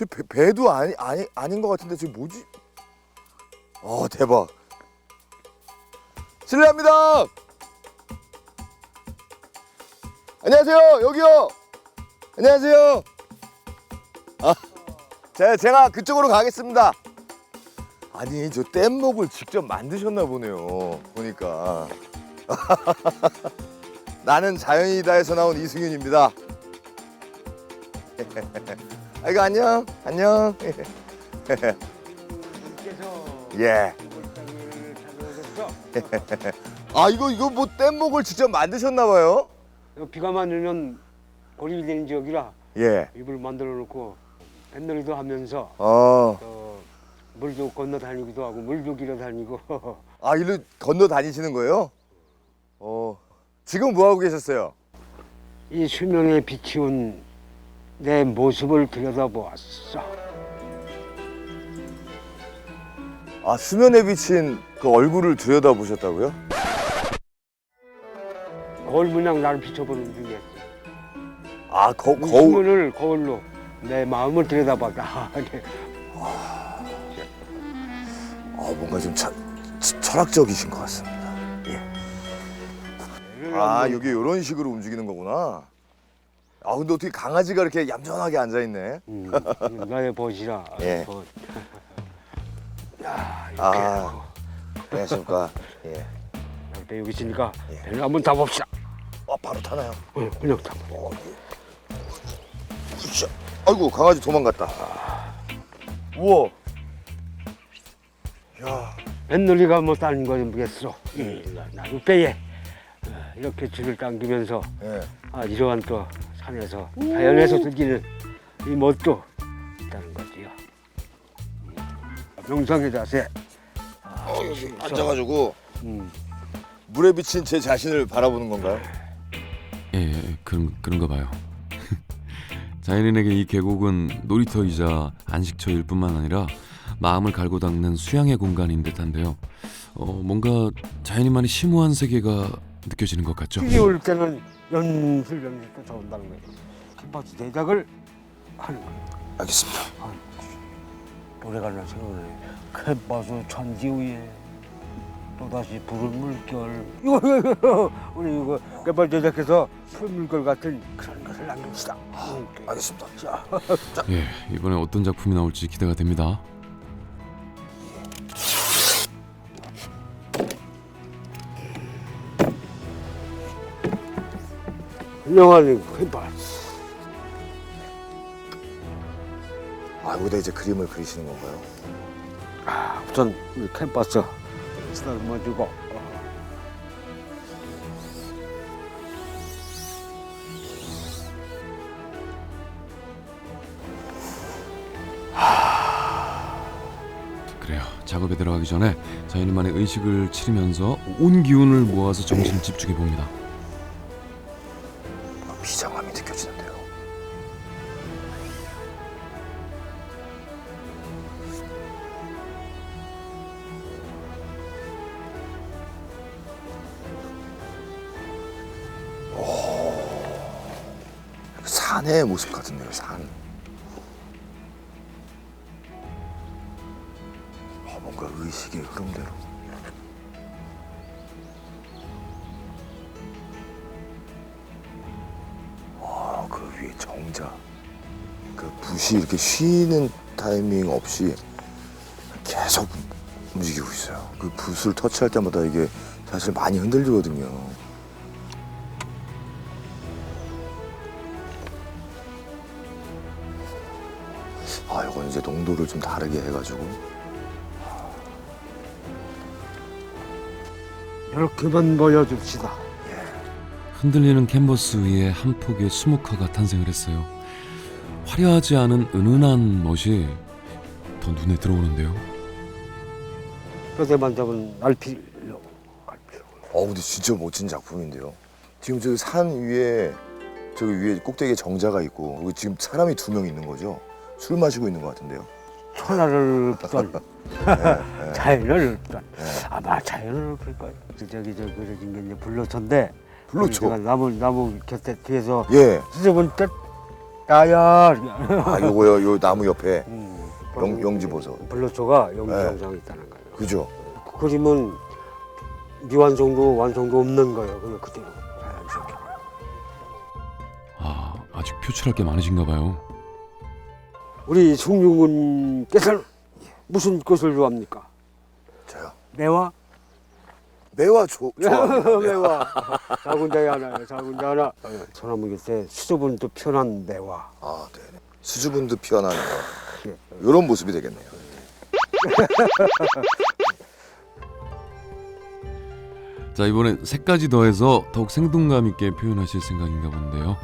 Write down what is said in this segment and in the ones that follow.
저 배, 배도 아니 아니 아닌 것 같은데 저 뭐지? 어 대박. 실례합니다. 안녕하세요 여기요. 안녕하세요. 아 제가 제가 그쪽으로 가겠습니다. 아니 저 뗏목을 직접 만드셨나 보네요. 보니까. 나는 자연이다에서 나온 이승윤입니다. 아이고 안녕 안녕. 예. 아 이거 이거 뭐 뗏목을 직접 만드셨나 봐요. 비가 많으면 고립이 되는 지역이라 예. 입을 만들어 놓고 뱃놀이도 하면서 어. 또 물도 건너 다니기도 하고 물조기로 다니고 아 일로 건너 다니시는 거예요? 어. 지금 뭐 하고 계셨어요? 이 수면에 비치운 내 모습을 들여다보았어. 아 수면에 비친 그 얼굴을 들여다 보셨다고요? 거울 문양 나를 비춰보는 중이었어. 아 거, 이 거울. 수면을 거울로 내 마음을 들여다봤다. 네. 아 뭔가 좀 철, 철- 철학적이신 것 같습니다. 예. 아 여기 이런 식으로 움직이는 거구나. 아 근데 어떻게 강아지가 이렇게 얌전하게 앉아 있네. 음, 나의 벗이라. 예. 벗. 야, 이렇게 아. 하고. 안녕하십니까. 예. 배 여기 있으니까 예. 배를 한번 타봅시다. 어 바로 타나요? 어, 그냥 타. 어, 예. 으쌰. 아이고 강아지 도망갔다. 우와. 야. 뱃놀이가 뭐 다른 거는 모르겠어. 나도 배에 어, 이렇게 줄을 당기면서 예. 아, 이러한 또 산에서 자연에서 즐기는 이 멋도 있다는 거지요. 음. 명상의 자세. 어 여기 앉아가지고 음. 물에 비친 제 자신을 바라보는 건가요? 예, 예, 그런 그런가 봐요. 자연인에게 이 계곡은 놀이터이자 안식처일 뿐만 아니라 마음을 갈고 닦는 수양의 공간인 듯한데요. 어, 뭔가 자연인만의 심오한 세계가 느껴지는 것 같죠. 비올 때는 연술 연습도 좋은다는 거예요. 캔버스 제작을 하는 거예요. 알겠습니다. 노래가 나 생각나네. 캔버스 천지 위에 또다시 푸른 물결. 이거 이거 이거 우리 이거 캔버스 제작해서 푸른 물결 같은 그런 것을 남깁시다. 음, 알겠습니다. 자, 예, 이번에 어떤 작품이 나올지 기대가 됩니다. 훌륭한 캔버스. 아 여기다 이제 그림을 그리시는 건가요? 아, 우선 우리 캔버스 쓰다듬어주고 그래요. 작업에 들어가기 전에 자연인만의 의식을 치르면서 온 기운을 모아서 정신 집중해 봅니다. 모습 같은데요, 산. 아, 뭔가 의식의 흐름대로. 아, 그 위에 정자. 그 붓이 이렇게 쉬는 타이밍 없이 계속 움직이고 있어요. 그 붓을 터치할 때마다 이게 사실 많이 흔들리거든요. 농도를 좀 다르게 해가지고. 이렇게만 보여줍시다. 흔들리는 캔버스 위에 한 폭의 수묵화가 탄생을 했어요. 화려하지 않은 은은한 멋이 더 눈에 들어오는데요. 뼈대만 잡은 날필로 갈필로. 어, 근데 진짜 멋진 작품인데요. 지금 저기 산 위에 저기 위에 꼭대기에 정자가 있고 여기 지금 사람이 두 명 있는 거죠? 술 마시고 있는 것 같은데요. 천하를 읊던 네. 자연을 읊던 아마 자연을 읊을 거예요. 저기 저 그려진 게 이제 불로초인데 불로초. 제가 나무 나무 곁에 뒤에서 예. 수줍은 뜻 따야. 아 요거요 요 나무 옆에 음, 영, 영지버섯 블러초가 영지 네. 영상이 있다는 거예요. 그죠? 그 그림은 미완성도 완성도 없는 거예요. 그냥 그대로 자연스럽게. 아 아직 표출할 게 많으신가 봐요. 우리 승용군께서는 무슨 것을 좋아합니까? 저요 매화? 매화 조, 좋아 매화. 작은 자에 하나요. 작은 자 하나. 소나무 곁에 수줍은 듯 편한 매화. 아 네네 수줍은 듯 피어나는 거 예. 요런 모습이 되겠네요 자 이번엔 색까지 더해서 더욱 생동감 있게 표현하실 생각인가 본데요.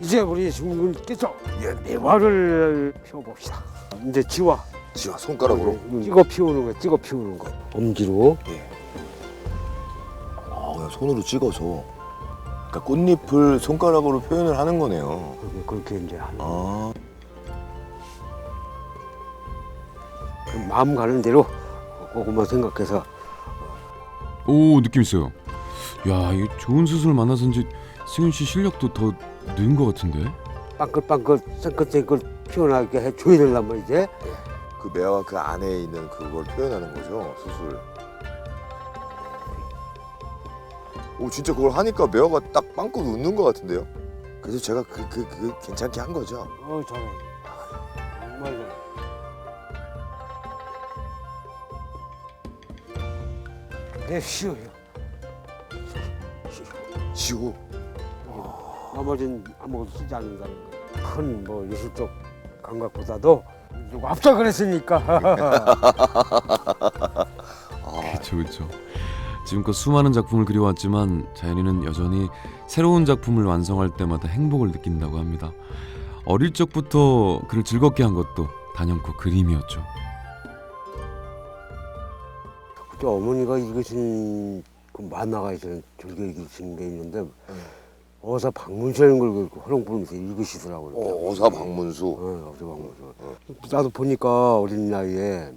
이제 우리 승용군께서 매화를 피워봅시다. 이제 지화. 지와 손가락으로 찍어 피우는 거, 찍어 피우는 거. 엄지로. 예. 아 그냥 손으로 찍어서 그러니까 꽃잎을 손가락으로 표현을 하는 거네요 그렇게, 그렇게 이제 하는. 아 그 마음 가는 대로 그것만 생각해서 오 느낌 있어요. 야 이게 좋은 수술 만나서인지 승윤 씨 실력도 더 는것 같은데. 빵긋빵긋 생긋생긋 피어나게 해줘야 되란 말이지. 그 매화 그 안에 있는 그걸 표현하는 거죠 수술 오 진짜 그걸 하니까 매화가 딱 빵긋 웃는 것 같은데요 그래서 제가 그, 그, 그 괜찮게 한 거죠 어, 잘해. 정말 잘해. 내 쉬어요. 지고 나머지는 아무것도 쓰지 않는다는 거예요. 큰뭐 예술적 감각보다도 누구 합작을 했으니까. 그렇죠 그렇죠. 지금껏 수많은 작품을 그려왔지만 자연이는 여전히 새로운 작품을 완성할 때마다 행복을 느낀다고 합니다. 어릴 적부터 그를 즐겁게 한 것도 단연코 그림이었죠. 그때 어머니가 읽으신 그 만화가 있어요. 즐겨 읽으신 게 있는데 어서 박문수라는 걸그 허롱 부르면서 읽으시더라고요. 어, 어사 박문수. 어, 어서 박문수. 나도 보니까 어린 나이에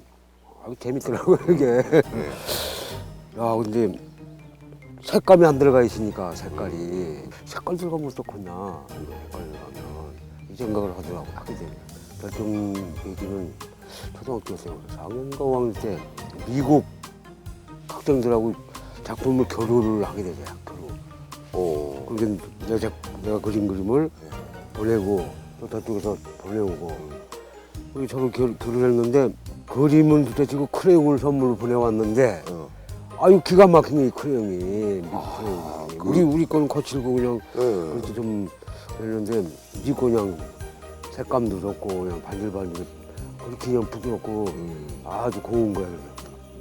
아주 재밌더라고요 이게. 야 근데 색감이 안 들어가 있으니까 색깔이. 색깔 들어가면 어떡하냐 색깔 들어가면. 이 생각을 하더라고 하게 되면 결정 얘기는 초등학교에서 4학년인가 5학년 때 미국 학생들하고 작품을 교류를 하게 되죠 교류 어, 그러니까 내가, 작- 내가 그린 그림을 보내고 또 저쪽에서 보내오고 우리 저를 교, 교류를 했는데 그림은 도대체 그 크레용을 선물로 보내왔는데 어. 아유 기가 막히네 이 크레용이 미국 아, 크레용이 그- 우리 우리 거는 거칠고 그냥 예. 그렇게 좀 그랬는데 미국 그냥 색감도 좋고 그냥 반질반질 그렇게 그냥 부드럽고 음. 아주 고운 거야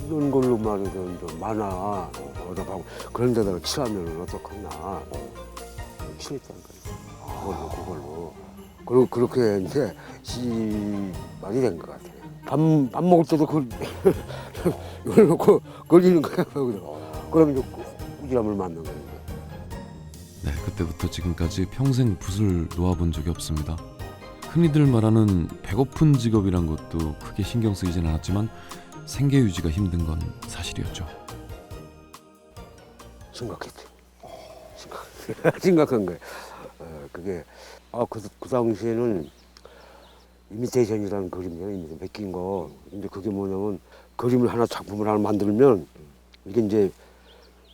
이런 걸로 말해서 좀 많아. 봐 그런 데다가 칠하면 어떡하나. 칠했다니까 그걸로 그걸로. 그리고 그렇게 했는데 시말이 된 것 같아. 밥, 밥 먹을 때도 그 이걸 놓고 걸리는 거야 그러면 이제 꾸지람을 맞는 거야 네, 그때부터 지금까지 평생 붓을 놓아본 적이 없습니다. 흔히들 말하는 배고픈 직업이란 것도 크게 신경 쓰이진 않았지만 생계 유지가 힘든 건 사실이었죠. 심각했지. 심각, 심각한 거예요. 어, 그게 아 그 그 당시에는 이미테이션이라는 그림이에요. 이미테이션 베낀 거. 근데 그게 뭐냐면 그림을 하나 작품을 하나 만들면 이게 이제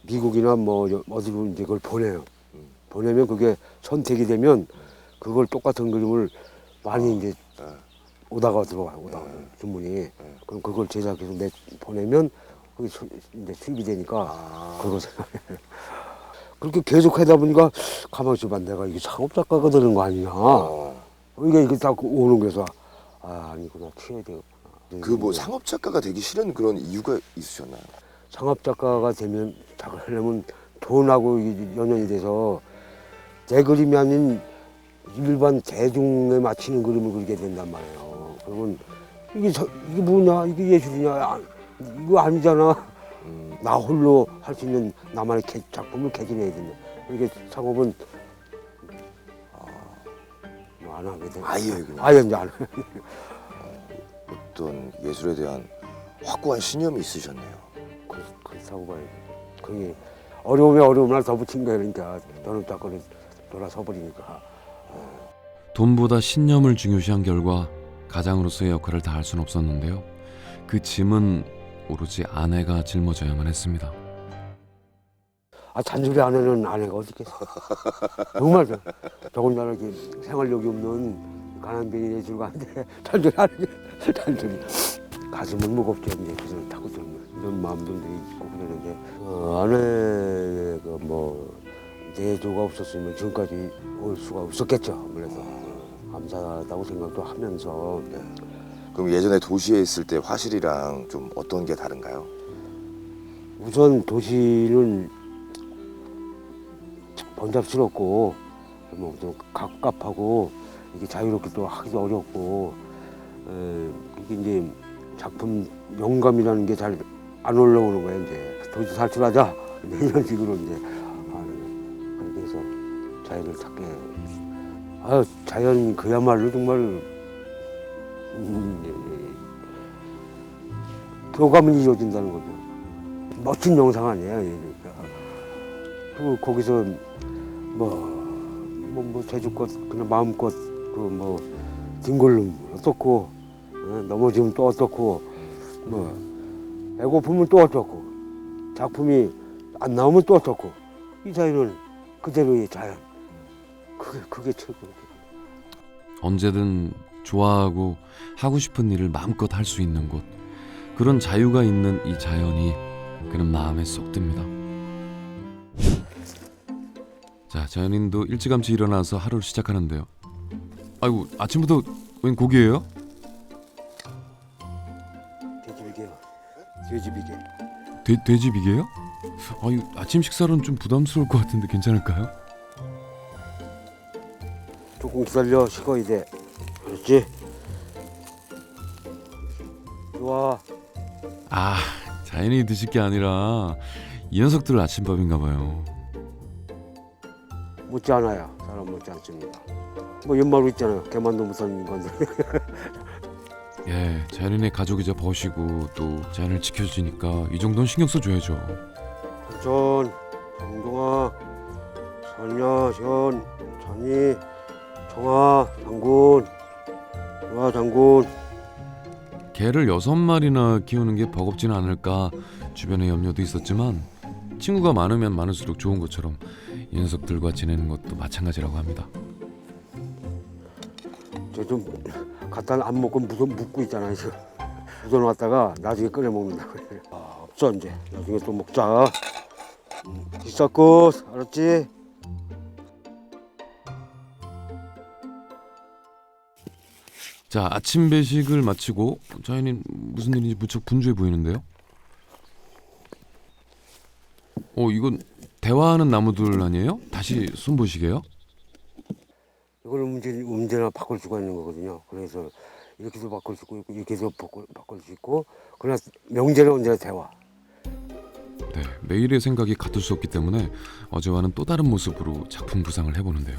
미국이나 뭐 여- 어디로 이제 그걸 보내요. 보내면 그게 선택이 되면 그걸 똑같은 그림을 많이 이제 네. 오다가 들어와요. 오다가 주문이. 그럼 그걸 제작해서 내 보내면 그게 수, 이제 수입이 되니까 아, 그거 생각해. 그렇게 계속 하다 보니까 가만히 있어봐 내가 이게 창업 작가가 되는 거 아니냐 어. 이게 이게 다 오는 거서 아 아니구나 튀어야 되겠구나 그 뭐 상업 작가가 되기 싫은 그런 이유가 있으셨나요? 창업 작가가 되면 작을 하려면 돈하고 이- 연연이 돼서 내 그림이 아닌 일반 대중에 맞추는 그림을 그리게 된단 말이에요 그러면 이게 저, 이게 뭐냐 이게 예술이냐 아, 이거 아니잖아 음. 나 홀로 할 수 있는 나만의 개- 작품을 개진해야 된다. 이게 창업은 아, 뭐안 하게 돼. 아예 그냥 아예 이제 안 해. 어떤 예술에 대한 확고한 신념이 있으셨네요. 그, 그렇다고 봐요. 그게 어려움에 어려움을 더 붙인 거야 그러니까 너는 딱 그래 돌아서 버리니까. 돈보다 신념을 중요시한 결과 가장으로서의 역할을 다할 수는 없었는데요. 그 짐은 오로지 아내가 짊어져야만 했습니다. 아 잔소리 안 하는 아내가 있겠어. 정말 저, 더군다나 이렇게 생활력이 없는 가난뱅이 예술가한테 잔소리 안 해. 잔소리. 가슴은 무겁죠 이제 그래서 타고 들면 이런 마음도 있고 그러는데 어, 아내의 그뭐 내조가 없었으면 지금까지 올 수가 없었겠죠. 그래서 어, 감사하다고 생각도 하면서 그럼 예전에 도시에 있을 때 화실이랑 좀 어떤 게 다른가요? 우선 도시는 번잡스럽고 뭐좀 갑갑하고 이게 자유롭게 또 하기도 어렵고 에, 이게 이제 작품 영감이라는 게 잘 안 올라오는 거예요 이제. 도시 살출하자. 이런 식으로 이제 하는 그렇게 해서 자연을 찾게 아 자연 그야말로 정말 음, 예, 교감은 이루어진다는 거죠. 멋진 영상 아니에요. 그러니까. 그 거기서 뭐, 뭐, 뭐 제주껏 그냥 마음껏 그뭐 뒹굴름 어떻고 어, 넘어지면 또 어떻고 뭐 배고프면 또 어떻고 작품이 안 나오면 또 어떻고 이 자연은 그대로의 자연. 그게 그게 최고. 언제든 좋아하고 하고 싶은 일을 마음껏 할 수 있는 곳 그런 자유가 있는 이 자연이 그는 마음에 쏙 듭니다. 자, 자연인도 일찌감치 일어나서 하루를 시작하는데요. 아이고 아침부터 웬 고기예요? 돼지 비계요. 돼지 비계. 돼, 돼지 비계요? 아유 아침 식사로는 좀 부담스러울 것 같은데 괜찮을까요? 조금 기다려 식어야 돼. 그렇지? 좋아. 아 자연이 드실 게 아니라 이 녀석들 아침밥인가 봐요. 묻지 않아요. 사람 묻지 않습니다. 뭐 연말로 있잖아요. 개만도 무슨 건데. 예, 자연인의 가족이자 버시고 또 자연을 지켜주니까 이 정도는 신경 써줘야죠. 전, 정동아, 선야, 현, 전이, 정아, 장군, 정아, 장군. 개를 여섯 마리나 키우는 게 버겁지는 않을까 주변에 염려도 있었지만 친구가 많으면 많을수록 좋은 것처럼 이 녀석들과 지내는 것도 마찬가지라고 합니다. 저좀 갖다 안 먹고 묻어, 묻고 있잖아요. 지금. 묻어놨다가 나중에 끓여 먹는다고 그래요. 아, 없어 이제. 나중에 또 먹자. 음, 비쌀 것 알았지? 자, 아침 배식을 마치고 자연인 무슨 일인지 무척 분주해 보이는데요. 어, 이건 대화하는 나무들 아니에요? 다시 손보시게요? 이걸 문제, 문제나 바꿀 수가 있는 거거든요. 그래서 이렇게도 바꿀 수 있고 이렇게도 바꿀, 바꿀 수 있고 그러나 명제는 언제나 대화. 네, 매일의 생각이 같을 수 없기 때문에 어제와는 또 다른 모습으로 작품 구상을 해보는데요.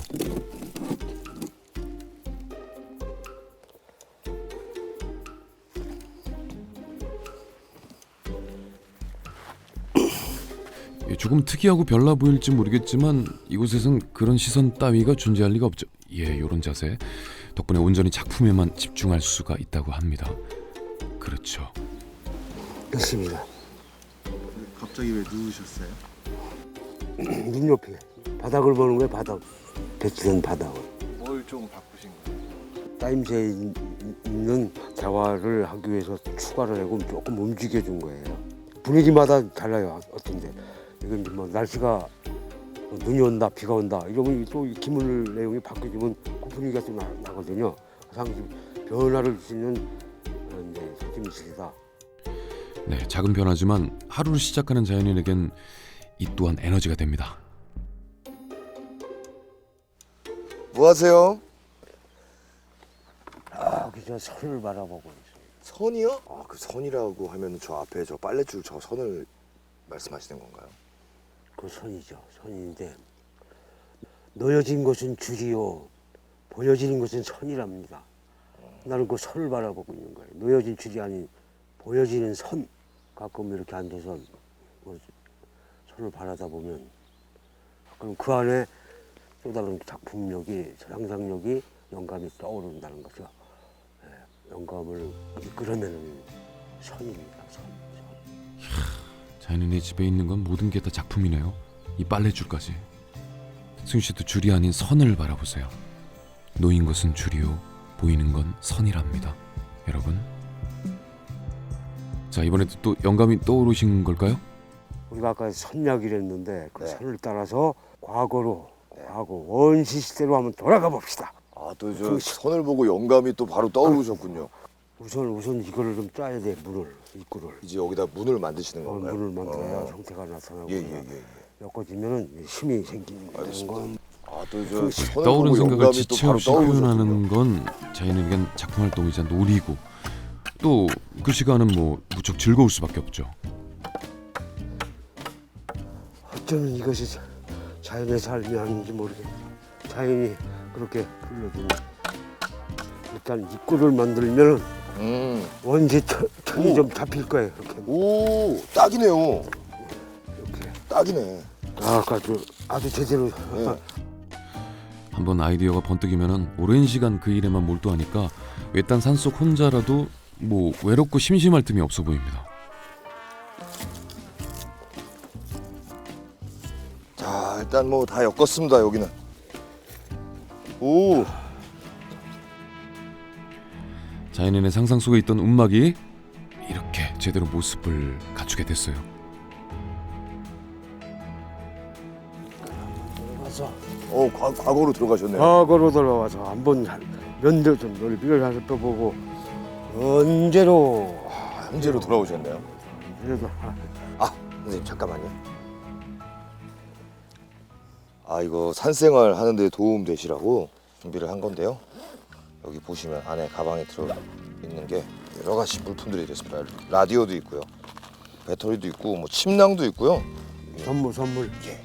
조금 특이하고 별나 보일지 모르겠지만 이곳에선 그런 시선 따위가 존재할 리가 없죠. 예, 요런 자세 덕분에 온전히 작품에만 집중할 수가 있다고 합니다. 그렇죠. 있습니다. 갑자기 왜 누우셨어요? 눈높이. 바닥을 보는 거예요, 바닥. 배치된 바닥을. 뭘 좀 바꾸신 거예요? 있- 있는 대화를 하기 위해서 추가를 하고 조금 움직여준 거예요. 분위기마다 달라요, 어떤데. 이건 뭐 날씨가 뭐 눈이 온다, 비가 온다 이러면 또 이 기물 내용이 바뀌어지면 그 분위기가 또 나, 나거든요. 항상 변화를 줄 수 있는 그런 이제 소tim이시다. 네, 작은 변화지만 하루를 시작하는 자연인에겐 이 또한 에너지가 됩니다. 뭐 하세요? 아, 그저 선을 바라보고 있어요. 선이요? 아, 그 선이라고 하면 저 앞에 저 빨래줄 저 선을 말씀하시는 건가요? 그 선이죠. 선인데 놓여진 것은 줄이요 보여지는 것은 선이랍니다. 나는 그 선을 바라보고 있는 거예요. 놓여진 줄이 아닌 보여지는 선. 가끔 이렇게 앉아서 뭐 선을 바라다 보면 그럼 그 안에 또 다른 작품력이 상상력이 영감이 떠오른다는 거죠. 예, 영감을 이끌어내는 선입니다. 선. 선. 자연인의 집에 있는 건 모든 게 다 작품이네요. 이 빨래줄까지. 승 씨도 줄이 아닌 선을 바라보세요. 놓인 것은 줄이요, 보이는 건 선이랍니다. 여러분. 자 이번에도 또 영감이 떠오르신 걸까요? 우리가 아까 선약이라 했는데 그 네. 선을 따라서 과거로 과거 원시 시대로 한번 돌아가 봅시다. 아또 저 선을 보고 영감이 또 바로 떠오르셨군요. 우선 우선 이거를 좀 짜야 돼 문을 입구를 이제 여기다 문을 만드시는 어, 건가요? 문을 만들어야 어. 형태가 나타나고 예, 예, 예. 엮어지면은 힘이 생기는. 건 아 또저 선을 떠오른 보고 생각을 영감이 지체 또 바로 없이 떠오르셨군요. 표현하는 건 자연에겐 작품 활동이자 놀이고 또 그 시간은 뭐 무척 즐거울 수밖에 없죠. 어쩌면 이것이 자- 자연의 삶이 아닌지 모르겠네. 자연이 그렇게 불러주는 일단 입구를 만들면 음. 원시 천- 천이 오. 좀 잡힐 거예요. 이렇게 오 딱이네요. 이렇게 딱이네. 아까 저 아주 제대로 예. 한번 아이디어가 번뜩이면은 오랜 시간 그 일에만 몰두하니까 외딴 산속 혼자라도 뭐 외롭고 심심할 틈이 없어 보입니다. 자 일단 뭐 다 엮었습니다 여기는. 오. 자연인의 상상 속에 있던 움막이 이렇게 제대로 모습을 갖추게 됐어요. 들어가서 어 과, 과거로 들어가셨네요. 과거로 돌아와서 한번 면도 좀 넓이를 살펴보고 언제로 현재로 돌아오셨네요. 그래도 아 선생님 잠깐만요. 아 이거 산생활 하는데 도움 되시라고 준비를 한 건데요. 여기 보시면 안에 가방에 들어 있는 게 여러 가지 물품들이 있습니다. 라디오도 있고요, 배터리도 있고, 뭐 침낭도 있고요. 선물 선물 예.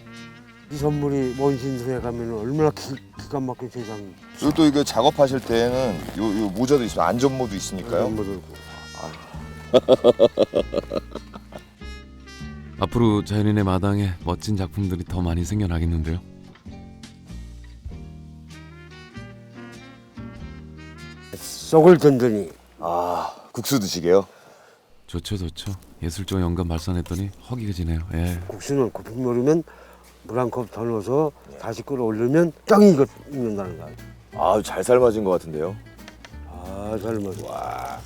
이 선물이 원신소에 가면 얼마나 기, 기가 막힌 세상이 그리고 또 이거 작업하실 때는 요, 요 모자도 있어요. 안전모도 있으니까요. 선물 들고 앞으로 자연인의 마당에 멋진 작품들이 더 많이 생겨나겠는데요. 쏙을 든더니 아 국수 드시게요? 좋죠, 좋죠. 예술적 영감 발산했더니 허기가 지네요. 예. 국수는 고풍 노리면 물 한 컵 더 넣어서 다시 끓어올리면 익어- 익는다는 거야 아 잘 삶아진 것 같은데요. 아 삶아서 와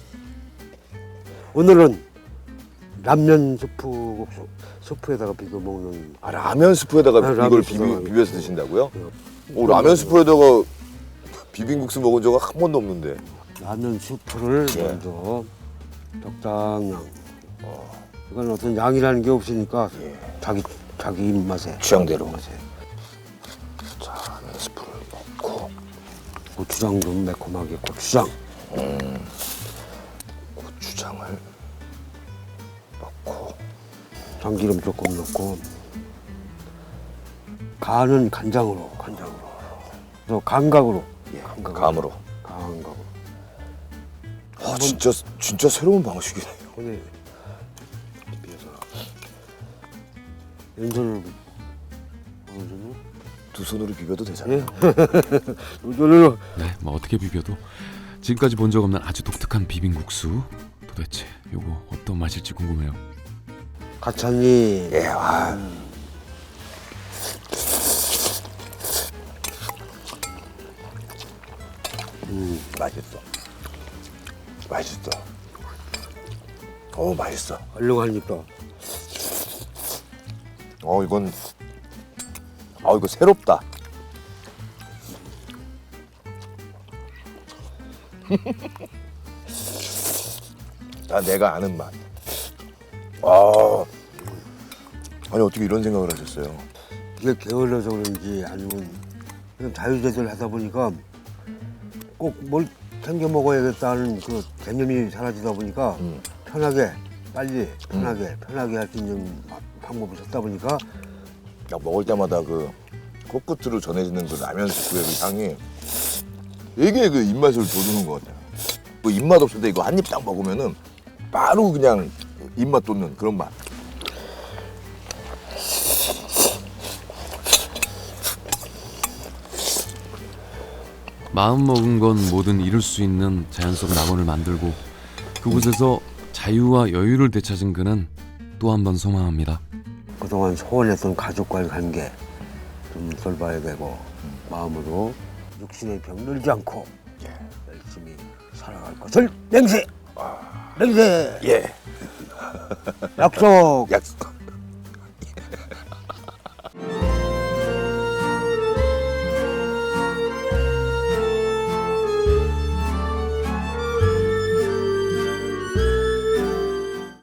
오늘은 라면 스프 국수 스프에다가 비벼 먹는 아 라면 스프에다가 아, 라면 이걸 스프에다가 비비, 비벼서 드신다고요? 어. 오 라면 스프에다가 비빔국수 먹은 적은 한 번도 없는데. 라면 스프를 예. 먼저 적당량 이건 어떤 양이라는 게 없으니까 예. 자기 자기 입맛에 취향대로. 맛에 자 라면 스프를 넣고 고추장 좀 매콤하게 고추장 고추장을 넣고 참기름 조금 넣고 간은 간장으로 간장으로 또 감각으로 예, 감각으로. 감으로. 아 진짜 진짜 새로운 방식이네요. 오늘 비벼서 왼손으로 오른손으로 두 손으로 비벼도 되잖아요. 예 오른손으로 네, 뭐 어떻게 비벼도 지금까지 본 적 없는 아주 독특한 비빔국수. 도대체 요거 어떤 맛일지 궁금해요. 가찬이 예, 와. 음, 맛있어. 맛있어. 어, 맛있어. 얼렁하니까 어, 이건 아, 이거 새롭다. 다 내가 아는 맛. 아, 아니 어떻게 이런 생각을 하셨어요? 이게 게을러서 그런지 아니면 그냥 자유제대로 하다 보니까 꼭뭘 챙겨 먹어야겠다는 그 개념이 사라지다 보니까 음. 편하게 빨리 편하게 편하게 할 수 있는 바- 방법을 찾다 보니까 야, 먹을 때마다 그 코끝으로 전해지는 그 라면 스프의 그 향이 되게 그 입맛을 돋우는 것 같아요. 뭐 입맛 없을 때 이거 한 입 딱 먹으면은 바로 그냥 입맛 돋는 그런 맛. 마음 먹은 건 뭐든 이룰 수 있는 자연 속 낙원을 만들고 그곳에서 자유와 여유를 되찾은 그는 또 한 번 소망합니다. 그동안 소원했던 가족과의 관계 좀 돌봐야 되고 마음으로 육신의 병들지 않고 열심히 살아갈 것을 맹세 맹세 예. 약속 약속.